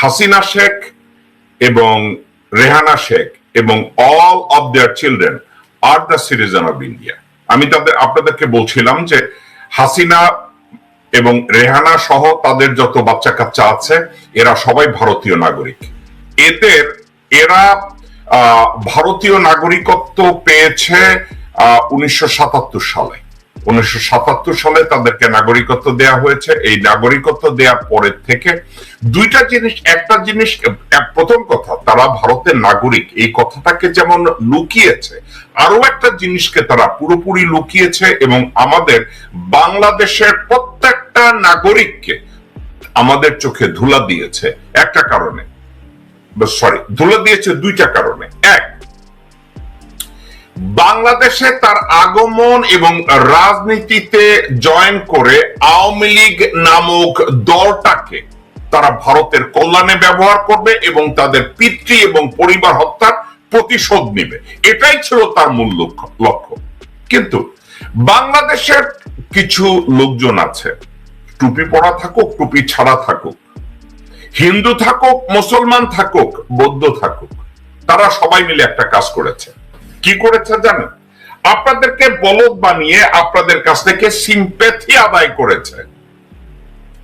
হাসিনা শেখ এবং রেহানা শেখ এবং all of their children are the citizen of India আমি তাদের, আপনাদেরকে বলছিলাম যে হাসিনা এবং রেহানা সহ তাদের যত বাচ্চা কাচ্চা আছে, এরা সবাই ভারতীয় নাগরিক। এদের, এরা ভারতীয় নাগরিকত্ব পেয়েছে উনিশশো সাতাত্তর সালে। উনিশশো সাতাত্তর সালে তাদেরকে নাগরিকত্ব দেয়া হয়েছে। এই নাগরিকত্ব দেওয়ার পরের থেকে দুইটা জিনিস, একটা জিনিস প্রথম কথা, তারা ভারতের নাগরিক। এই কথাটাকে যেমন লুকিয়েছে আরও একটা জিনিসকে তারা পুরোপুরি লুকিয়েছে এবং আমাদের বাংলাদেশের প্রত্যেকটা নাগরিককে আমাদের চোখে ধুলা দিয়েছে। একটা কারণে সরি ধুলা দিয়েছে দুইটা কারণে। এক বাংলাদেশে তার আগমন এবং রাজনীতিতে জয়েন করে আওয়ামী লীগ নামক দলটাকে তারা ভারতের কল্যাণে ব্যবহার করবে এবং তাদের পিতৃ এবং পরিবার হত্যার প্রতিশোধ নেবে। এটাই ছিল তার মূল লক্ষ্য কিন্তু বাংলাদেশের কিছু লোকজন আছে, টুপি পরা থাকুক, টুপি ছাড়া থাকুক, হিন্দু থাকুক, মুসলমান থাকুক, বৌদ্ধ থাকুক, তারা সবাই মিলে একটা কাজ করেছে। কি করেছে জানেন? আপনাদেরকে বলদ বানিয়ে আপনাদের কাছ থেকে সিম্পেথি আদায় করেছে।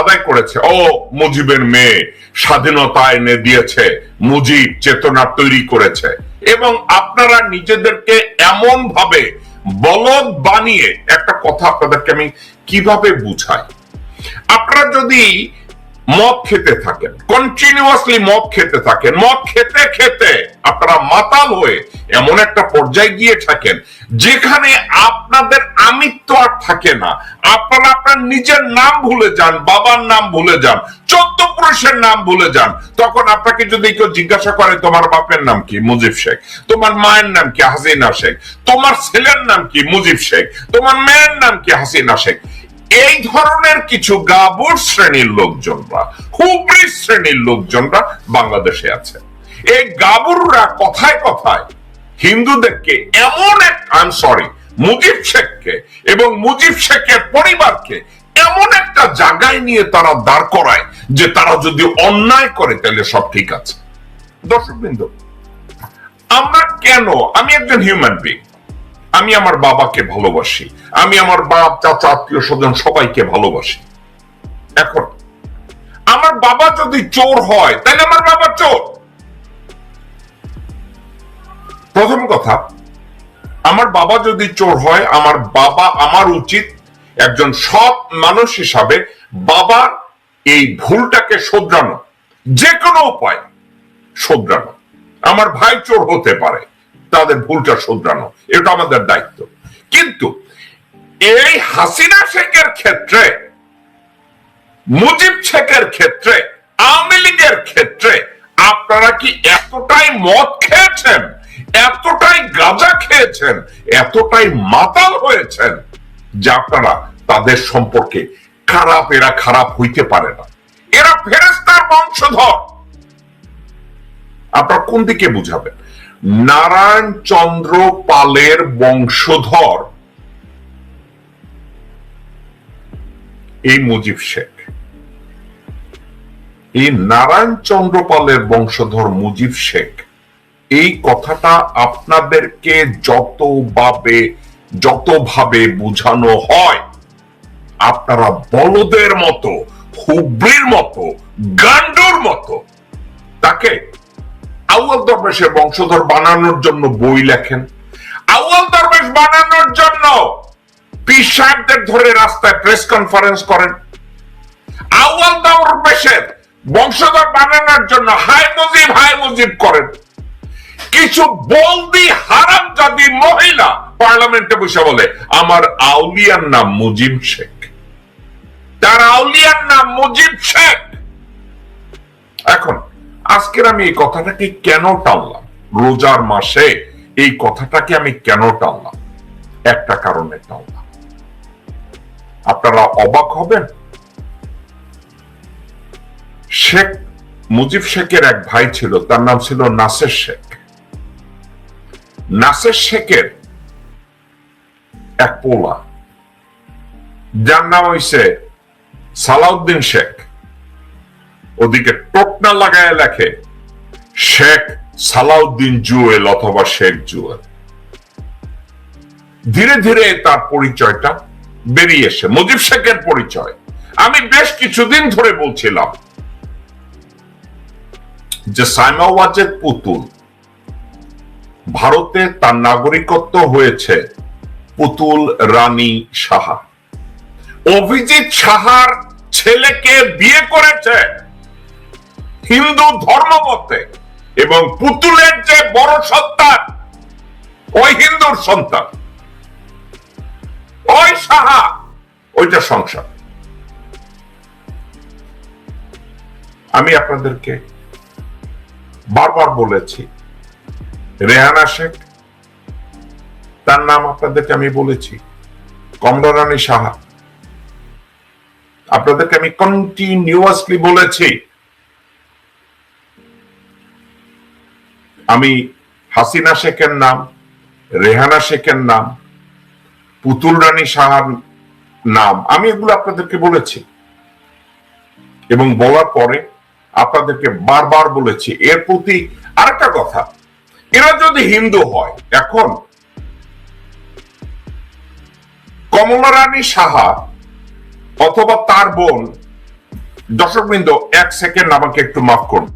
আদায় করেছে। ও মুজিবের মেয়ে, স্বাধীনতা এনে দিয়েছে, মুজিব চেতনা তৈরি করেছে। এবং আপনারা নিজেদেরকে এমন ভাবে বলদ বানিয়ে, একটা কথা আপনাদেরকে আমি কীভাবে বুঝাই? আপনারা যদি মদ খেতে থাকেন কন্টিনিউয়াসলি মদ খেতে থাকেন, মদ খেতে খেতে আপনারা মাতাল হয়ে এমন একটা পর্যায়ে গিয়ে থাকেন, যেখানে আপনাদের আমিত্ব আর থাকে না। আপনারা আপনার নিজের নাম ভুলে যান, বাবার নাম ভুলে যান, চোদ্দ পুরুষের নাম ভুলে যান। তখন আপনাকে যদি কেউ জিজ্ঞাসা করে, তোমার বাপের নাম কি? মুজিব শেখ। তোমার মায়ের নাম কি? হাসিনা শেখ। তোমার ছেলের নাম কি? মুজিব শেখ। তোমার মেয়ের নাম কি? হাসিনা শেখ। এই ধরনের কিছু গাবুর শ্রেণির লোকজনরা হুবরি শ্রেণির লোকজনরা বাংলাদেশে আছে। এই গাবুররা কথায় কথায় হিন্দুদেরকে এমন এক আই সরি মুজিব শেখকে এবং মুজিব শেখের পরিবারকে এমন একটা জায়গায় নিয়ে তারা দাঁড় করায় যে তারা যদি অন্যায় করে তাহলে সব ঠিক আছে। দর্শক বিন্দু আমরা কেন, আমি একজন হিউম্যান বিং আমি আমার বাবাকে ভালোবাসি। আমি আমার বাপ, চাচা, আত্মীয় স্বজন সবাইকে ভালোবাসি। এখন, আমার বাবা যদি চোর হয়, তাহলে আমার বাবা চোর। প্রথম কথা, আমার বাবা যদি চোর হয়, আমার বাবা আমার উচিত একজন সৎ মানুষ হিসাবে বাবার এই ভুলটাকে শোধরানো। যে কোনো উপায় শোধরানো। আমার ভাই চোর হতে পারে। তাদের ভুলটা শোধরানো। এটা আমাদের দায়িত্ব। কিন্তু এই হাসিনা শেখের ক্ষেত্রে, মুজিব শেখের ক্ষেত্রে, আওয়ামী লীগের ক্ষেত্রে আপনারা কি এতটাই মদ খেয়েছেন, এতটাই গাঁজা খেয়েছেন, এতটাই মাতাল হয়েছেন যে আপনারা তাদের সম্পর্কে খারাপ, এরা খারাপ হইতে পারে না। এরা ফেরেস্তার বংশধর। আপনারা কোন দিকে বুঝাবেন? নারায়ণ চন্দ্র পালের বংশধর। এই মুজিব শেখ। এই নারায়ণ চন্দ্র পালের বংশধর মুজিব শেখ, এই কথাটা আপনাদেরকে যতভাবে যতভাবে বুঝানো হয়, আপনারা বলদের মতো হুবড়ির মতো, গান্ডুর মতো, তাকে আউয়াল দরবেশের বংশধর বানানোর জন্য বই লেখেন। আউয়াল দরবেশ বানানোর জন্য ধরে রাস্তায় প্রেস কনফারেন্স করেন। আউয়াল দরবেশের বংশধর বানানোর জন্য হাই মুজিব হাই মুজিব করেন। কিছু বলদি হারাম জাতি মহিলা পার্লামেন্টে বসে বলে, আমার আউলিয়ার নাম মুজিব শেখ। তার আউলিয়ার নাম মুজিব শেখ। এখন আজকের আমি এই কথাটাকে কেন টানলাম? রোজার মাসে এই কথাটাকে আমি কেন টানলাম? একটা কারণে টানলাম। আপনারা অবাক হবেন। শেখ, মুজিব শেখের এক ভাই ছিল, তার নাম ছিল নাসের শেখ। নাসের শেখের এক পোলা, যার নাম হইছে সালাউদ্দিন শেখ। ওদিকে টোটনা লাগায় লেখে, শেখ সালাউদ্দিন জুয়েল অথবা শেখ জুয়েল। ধীরে ধীরে তার পরিচয়টা বেরিয়ে এসে, মুজিব শেখের পরিচয়। আমি বেশ কিছুদিন ধরে বলছিলাম যে সাইমা ওয়াজেদ পুতুল ভারতে তার নাগরিকত্ব হয়েছে পুতুল রানী সাহা। অভিজিৎ সাহার ছেলেকে বিয়ে করেছে। হিন্দু ধর্মমতে এবং পুতুলের যে বড় সন্তান, ওই হিন্দুর সন্তান। ওই সাহা, ওইটা সংসার। আমি আপনাদেরকে বারবার বলেছি, রেহানা শেখ, তার নাম আপনাদেরকে আমি বলেছি কমলা রানী সাহা। আপনাদেরকে আমি কন্টিনিউয়াসলি বলেছি আমি হাসিনা শেখের নাম, রেহানা শেখের নাম, পুতুল রানী সাহার নাম, আমি এগুলো আপনাদেরকে বলেছি। এবং বলার পরে আপনাদেরকে বারবার বলেছি, এর প্রতি আরেকটা কথা, এরা যদি হিন্দু হয়, এখন কমলা রানী সাহা অথবা তার বোন, দর্শকবৃন্দ, এক সেকেন্ড আমাকে একটু মাফ করুন।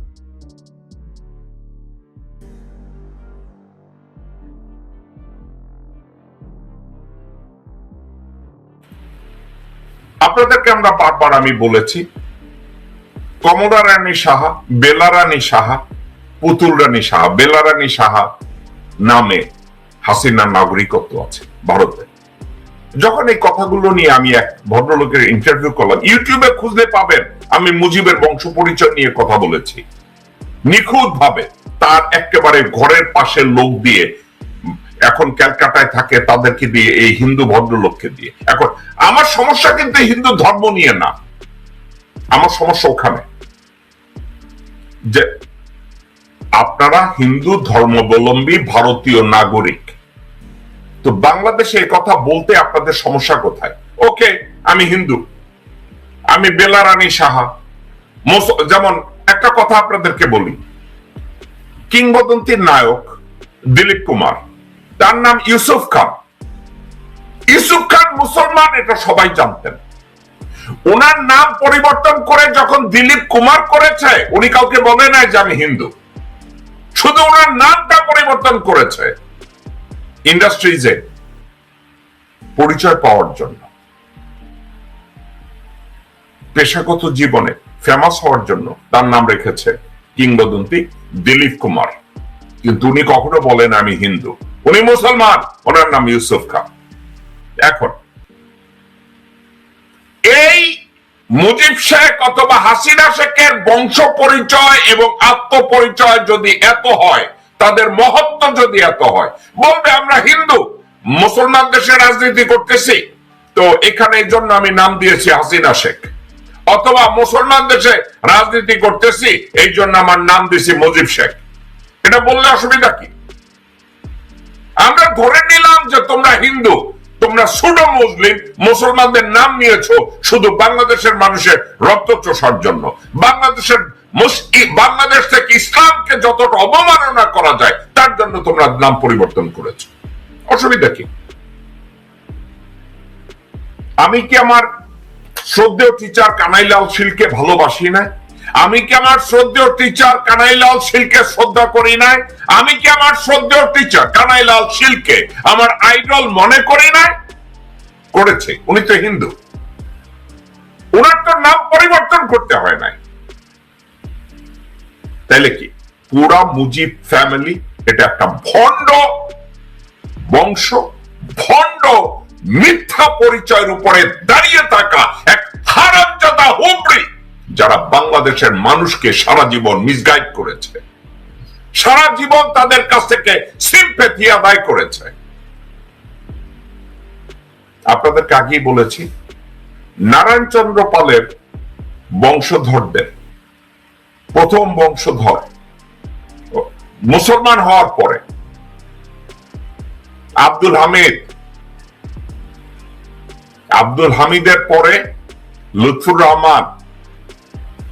আপনাদেরকে আমরা বারবার আমি বলেছি, কমলা রানী সাহা, বেলা রানী সাহা, পুতুল রানী সাহা, বেলা রানী সাহা নামে হাসিনার নাগরিকত্ব আছে ভারতে। যখন এই কথাগুলো নিয়ে আমি এক ভদ্রলোকের ইন্টারভিউ করলাম, ইউটিউবে খুঁজলে পাবেন, আমি মুজিবের বংশ পরিচয় নিয়ে কথা বলেছি। নিখুঁত ভাবে তার একেবারে ঘরের পাশে লোক দিয়ে এখন ক্যালকাটায় থাকে তাদেরকে দিয়ে, এই হিন্দু ভদ্রলোককে দিয়ে। এখন, আমার সমস্যা কিন্তু হিন্দু ধর্ম নিয়ে না। আমার সমস্যা ওখানে। যে আপনারা হিন্দু ধর্মাবলম্বী ভারতীয় নাগরিক। তো বাংলাদেশে এই কথা বলতে আপনাদের সমস্যা কোথায়? ওকে, আমি হিন্দু। আমি বেলারানী সাহা। যেমন, একটা কথা আপনাদেরকে বলি। কিংবদন্তির নায়ক দিলীপ কুমার। তার নাম ইউসুফ খান। ইউসুফ খান মুসলমান, এটা সবাই জানতেন। ওনার নাম পরিবর্তন করে যখন দিলীপ কুমার করেছে, উনি কাউকে বলে নাই যে আমি হিন্দু। শুধু ওনার নামটা পরিবর্তন করেছে ইন্ডাস্ট্রিজে পরিচয় পাওয়ার জন্য। পেশাগত জীবনে ফেমাস হওয়ার জন্য তার নাম রেখেছে কিংবদন্তি দিলীপ কুমার। কিন্তু উনি কখনো বলেন আমি হিন্দু। উনি মুসলমান, ওনার নাম ইউসুফ খান। এখন, এই মুজিব শেখ অথবা হাসিনা শেখের বংশ পরিচয় এবং আত্মপরিচয় যদি এত হয়, তাদের মহত্ব যদি এত হয়, বলবে আমরা হিন্দু মুসলমান দেশে রাজনীতি করতেছি। তো এখানে এই জন্য আমি নাম দিয়েছি হাসিনা শেখ। অথবা মুসলমান দেশে রাজনীতি করতেছি, এই জন্য আমার নাম দিয়েছি মুজিব শেখ। এটা বললে অসুবিধা কি? আমরা ধরে নিলাম যে তোমরা হিন্দু, তোমরা সুডো মুসলিম মুসলমানদের নাম নিয়েছ, শুধু বাংলাদেশের মানুষের রক্ত চষার জন্য। বাংলাদেশের বাংলাদেশ থেকে ইসলামকে যতটা অবমাননা করা যায়, তার জন্য তোমরা নাম পরিবর্তন করেছ। অসুবিধা কি? আমি কি আমার শ্রদ্ধেয় টিচার কানাইলাল শিলকে ভালোবাসি না? আমি কি আমার শ্রদ্ধেয় টিচার কানাইলাল শিলকে শ্রদ্ধা করি নাই? আমি কি আমার শ্রদ্ধেয় টিচার কানাইলাল শিলকে আমার আইডল মনে করি নাই? করেছে। উনি তো হিন্দু। ওনার তো নাম পরিবর্তন করতে হয় নাই। তাইলে কি? পুরা মুজিব ফ্যামিলি এটা একটা ভণ্ড বংশ, ভণ্ড মিথ্যা পরিচয়ের উপরে দাঁড়িয়ে থাকা এক হারামজাদা হুবড়ি যারা বাংলাদেশের মানুষকে সারা জীবন মিসগাইড করেছে, সারা জীবন তাদের কাছ থেকে সিম্পেথি আদায় করেছে। আপনাদেরকে আগেই বলেছি, নারায়ণচন্দ্র পালের বংশধরদের, প্রথম বংশধর, মুসলমান হওয়ার পরে, আব্দুল হামিদ। আব্দুল হামিদের পরে লুৎফুর রহমান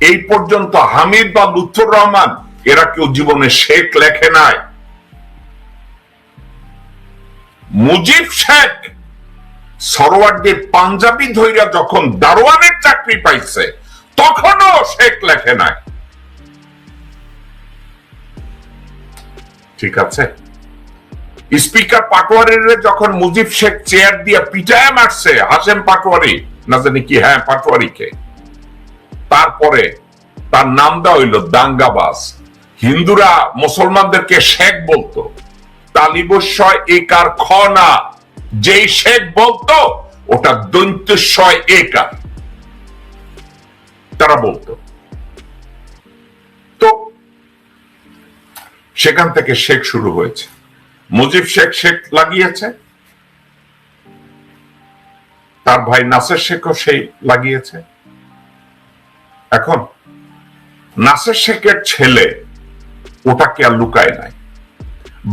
এই পর্যন্ত হামিদ বা লুৎফুর রহমান, এরা কেউ জীবনে শেখ লেখে নাই। মুজিব শেখ সরোয়ারদের পাঞ্জাবি ধৈর্য যখন দারোয়ানের চাকরি পাইছে, তখনও শেখ লেখে নাই। ঠিক আছে? স্পিকার পাটোয়ারির যখন মুজিব শেখ চেয়ার দিয়ে পিটায় মারছে হাসেম পাটোয়ারি, না জানি কি হ্যাঁ পাটোয়ারিকে। তারপরে তার নাম দেওয়া হইল দাঙ্গাবাজ। হিন্দুরা মুসলমানদেরকে শেখ বলতো। তালিবস্বয় একার খ না? যেই শেখ বলতো, ওটা দৈন্তস্বয় একার তারা বলতো। তো সেখান থেকে শেখ শুরু হয়েছে। মুজিব শেখ শেখ লাগিয়েছে। তার ভাই নাসের শেখও সেই লাগিয়েছে। এখন নাসের শেখের ছেলে ওটাকে আর লুকায় নাই।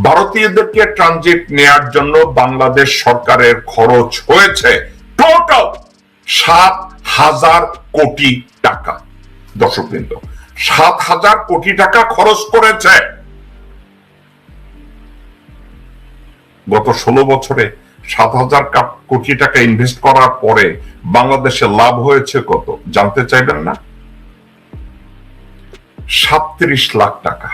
ভারতীয়দেরকে ট্রানজিট নেয়ার জন্য বাংলাদেশ সরকারের খরচ হয়েছে টোটাল সাত হাজার কোটি টাকা। দর্শকবৃন্দ, সাত হাজার কোটি টাকা খরচ করেছে। গত ষোলো বছরে সাত হাজার কোটি টাকা ইনভেস্ট করার পরে বাংলাদেশে লাভ হয়েছে কত? জানতে চাইবেন না? সাতত্রিশ লাখ টাকা।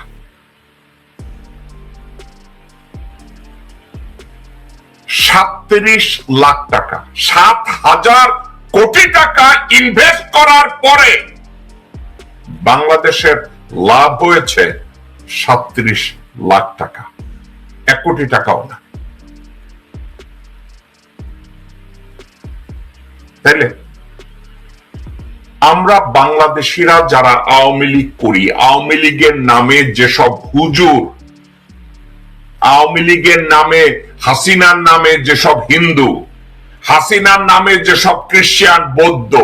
সাতত্রিশ লাখ টাকা। সাত হাজার কোটি টাকা ইনভেস্ট করার পরে বাংলাদেশের লাভ হয়েছে সাতত্রিশ লাখ টাকা। এক কোটি টাকাও না। তাইলে আমরা বাংলাদেশিরা যারা আওয়ামী লীগ করি, আওয়ামী লীগের নামে যেসব হুজুর, আওয়ামী লীগের নামে হাসিনার নামে যেসব হিন্দু, হাসিনার নামে যেসব খ্রিস্টান, বৌদ্ধ,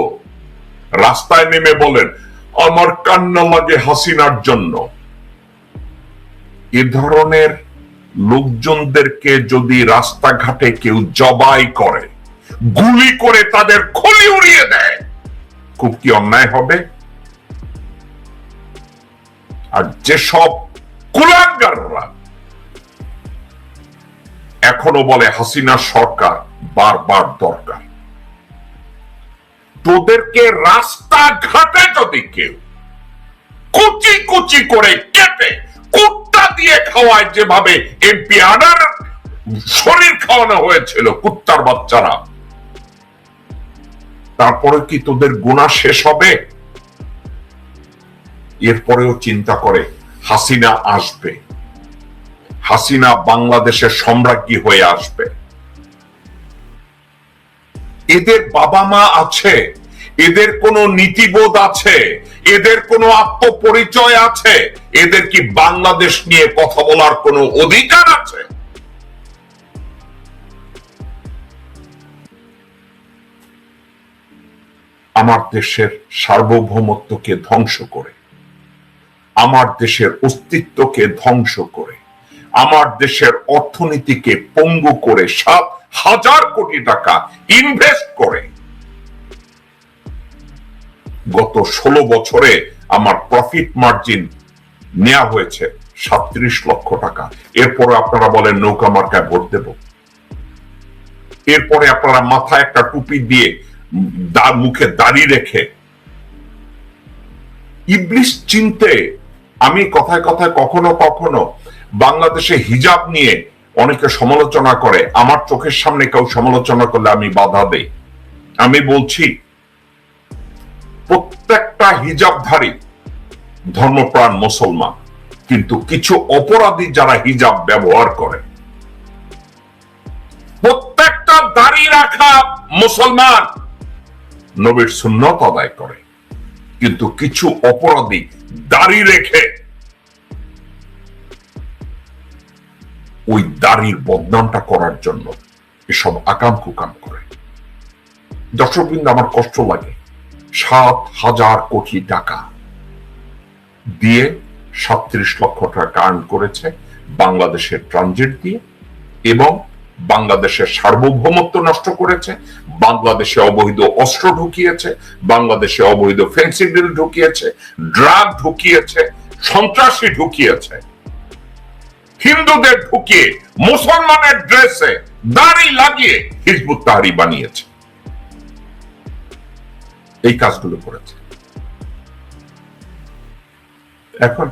রাস্তায় নেমে বলেন, আমার কান্না লাগে হাসিনার জন্য। এ ধরনের লোকজনদেরকে যদি রাস্তাঘাটে কেউ জবাই করে, গুলি করে তাদের খলি উড়িয়ে দেয় খুব কি অন্যায় হবে। আর যেসব কুলাঙ্গাররা এখনও বলে হাসিনা সরকার বারবার দরকার, তোদেরকে রাস্তাঘাটে যদি কেউ কুচি কুচি করে কেটে কুত্তা দিয়ে খাওয়ায় যেভাবে এমপি আনার শরীর খাওয়ানো হয়েছিল কুত্তার বাচ্চারা তারপরে কি তোদের গুণা শেষ হবে? এরপরেও চিন্তা করে, হাসিনা আসবে। হাসিনা বাংলাদেশের সম্রাজ্ঞী হয়ে আসবে। এদের বাবা মা আছে, এদের কোনো নীতিবোধ আছে, এদের কোনো আত্মপরিচয় আছে, এদের কি বাংলাদেশ নিয়ে কথা বলার কোনো অধিকার আছে? আমার দেশের সার্বভৌমত্বকে ধ্বংস করে, আমার দেশের অস্তিত্বকে ধ্বংস করে, আমার দেশের অর্থনীতিকে পঙ্গু করে সাত হাজার কোটি টাকা ইনভেস্ট করে। গত ষোলো বছরে আমার প্রফিট মার্জিন নেওয়া হয়েছে সাত্রিশ লক্ষ টাকা। এরপরে আপনারা বলেন, নৌকা মার্কায় ভোট দেব। এরপরে আপনারা মাথায় একটা টুপি দিয়ে মুখে দাড়ি রেখে ইবলিশ চিনতে আমি কথায় কথায় কখনো কখনো বাংলাদেশে হিজাব নিয়ে অনেকে সমালোচনা করে, আমার চোখের সামনে কেউ সমালোচনা করলে আমি বাধা দেই। আমি বলছি, প্রত্যেকটা হিজাবধারী ধর্মপ্রাণ মুসলমান, কিন্তু কিছু অপরাধী যারা হিজাব ব্যবহার করে, প্রত্যেকটা দাড়ি রাখা মুসলমান। নবীর সুন্নত আদায় করে। কিন্তু কিছু অপরাধী দাড়ি রেখে ওই দাড়ির বদনামটা করার জন্য এসব আকাম কুকাম করে। দর্শকবৃন্দ, আমার কষ্ট লাগে। সাত হাজার কোটি টাকা দিয়ে সাতত্রিশ লক্ষ টাকা আর্ন করেছে বাংলাদেশের ট্রানজিট দিয়ে এবং বাংলাদেশের সার্বভৌমত্ব নষ্ট করেছে, বাংলাদেশে অবৈধ অস্ত্র ঢুকিয়েছে, বাংলাদেশে অবৈধ ফেন্সিডিল ঢুকিয়েছে ড্রাগ ঢুকিয়েছে, সন্ত্রাসী ঢুকিয়েছে। হিন্দুদের ঢুকিয়ে, মুসলমানের ড্রেসে দাড়ি লাগিয়ে হিজবুত তাহারি বানিয়েছে। এই কাজগুলো করেছে। এখন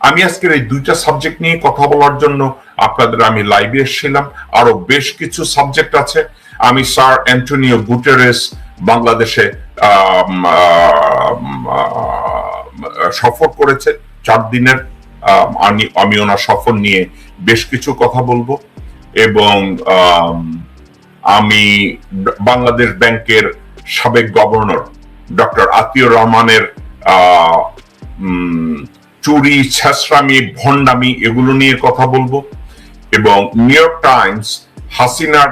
আমি আজকের এই দুইটা সাবজেক্ট নিয়ে কথা বলার জন্য আপনাদের আমি লাইভে এসেছিলাম। আরও বেশ কিছু সাবজেক্ট আছে। আমি স্যার অ্যান্টনিও গুটেরেস বাংলাদেশে সফর করেছে। চার দিনের আমি ওনার সফর নিয়ে বেশ কিছু কথা বলব। এবং আম, বাংলাদেশ ব্যাংকের সাবেক গভর্নর ডক্টর আতিউর রহমানের চুরি ছেসরামি ভণ্ডামি এগুলো নিয়ে কথা বলব। এবং নিউ ইয়র্ক টাইমস হাসিনার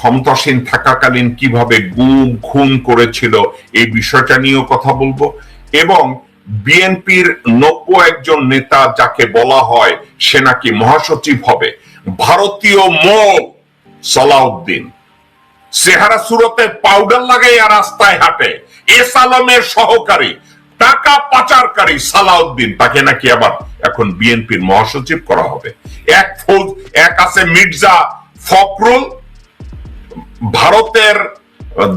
ক্ষমতাসীন থাকাকালীন কীভাবে গুম, খুন করেছিল, এই বিষয়টা নিয়েও কথা বলব। এবং বিএনপির নব্য একজন নেতা যাকে বলা হয় সে নাকি মহাসচিব হবে, ভারতীয় মোল সালাউদ্দিন। চেহারা সুরতে পাউডার লাগাইয়া রাস্তায় হাঁটে, এস আলমের সহকারী টাকা পাচারকারী সালাউদ্দিন তাকে নাকি আবার এখন বিএনপির মহাসচিব করা হবে। এক ফৌজ এক আছে মির্জা ফখরুল। ভারতের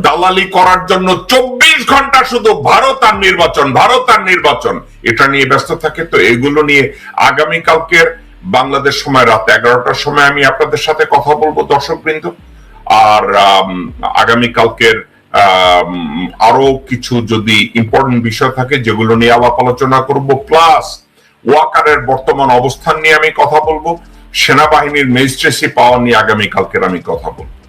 দালালি করার জন্য চব্বিশ ঘণ্টা শুধু ভারত আর নির্বাচন ভারত আর নির্বাচন। এটা নিয়ে ব্যস্ত থাকে তো এগুলো নিয়ে আগামীকালকের বাংলাদেশ সময় রাত এগারোটার সময় আমি আপনাদের সাথে কথা বলব দর্শক বৃন্দ আর আম, আগামীকালকের আম, আরও কিছু যদি ইম্পর্টেন্ট বিষয় থাকে যেগুলো নিয়ে আলাপ আলোচনা করব প্লাস ওয়াকারের বর্তমান অবস্থান নিয়ে আমি কথা বলব, সেনাবাহিনীর ম্যাজিস্ট্রেসি পাওয়া নিয়ে আগামীকালকের আমি কথা বলব।